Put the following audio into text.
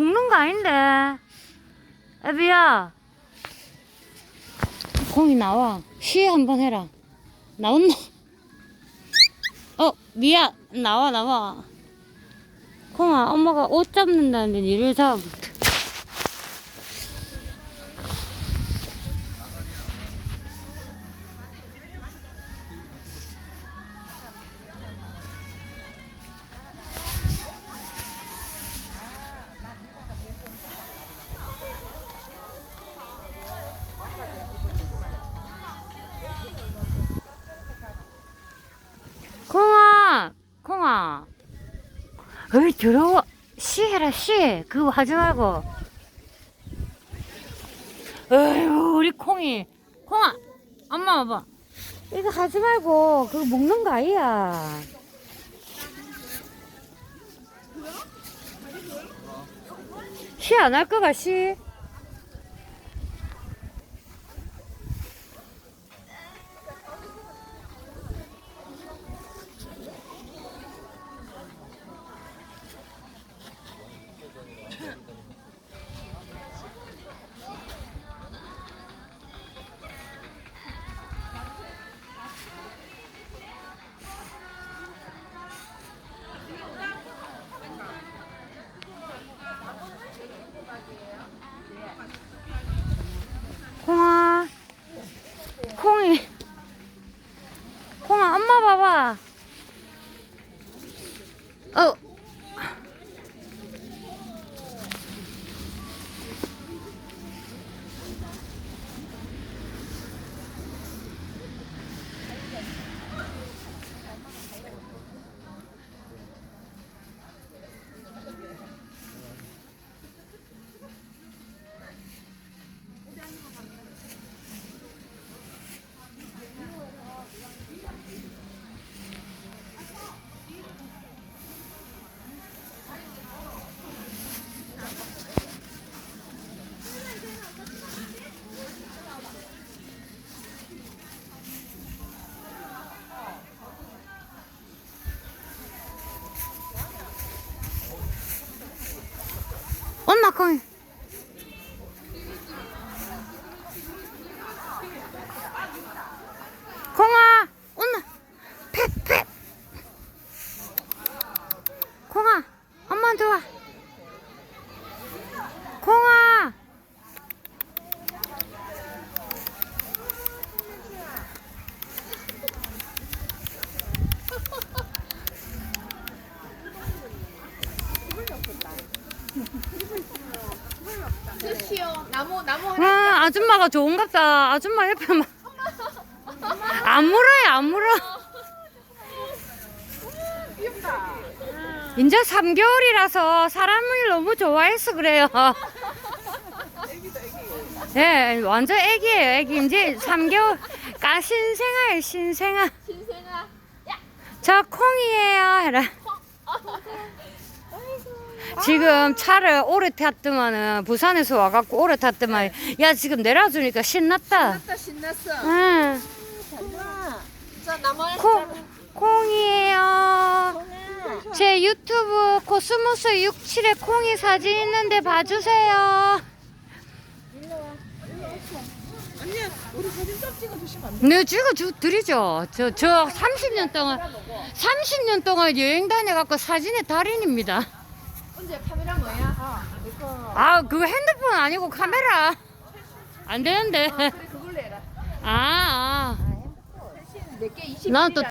먹는 거 아닌데. 애비야. 콩이 나와. 시 한번 해라. 나온나? 어, 미야. 나와, 나와. 콩아, 엄마가 옷 잡는다는데 니를 잡아. 어이, 들어와. 시 해라, 시. 그거 하지 말고. 어휴, 우리 콩이. 콩아, 엄마 와봐. 이거 하지 말고, 그거 먹는 거 아니야. 시 안 할 거가, 시? 어, 엄마 콩이. 콩아, 온나. 팩팩. 콩아, 엄마한테 와. 콩아. 그렇지요. 나무 나무 아, 아줌마가 좋은갑다. 아줌마 옆에 막. 안 물어요, 안 물어. 귀엽다. 이제 3개월이라서 사람을 너무 좋아해서 그래요. 예, 완전 애기예요, 애기. 이제 3개월. 까 신생아예요, 신생아. 신생아. 저 콩이에요, 해라. 지금 차를 오래 탔더만은 부산에서 와갖고 오래 탔더만 야 지금 내려주니까 신났다. 신났다 신났어. 응. 엄마. 자콩 콩이에요. 제 유튜브 코스모스 67에 콩이 사진 있는데 봐주세요. 언니 우리 사진 좀 찍어 주시면 안 돼? 네, 주 드리죠. 저, 저 30년 동안, 30년 동안 여행 다녀갖고 사진의 달인입니다. 언제 카메라 뭐야? 아. 아, 그거 핸드폰 아니고 카메라. 안 되는데. 그래 그걸로 해라. 아, 아. 몇개 20. 난또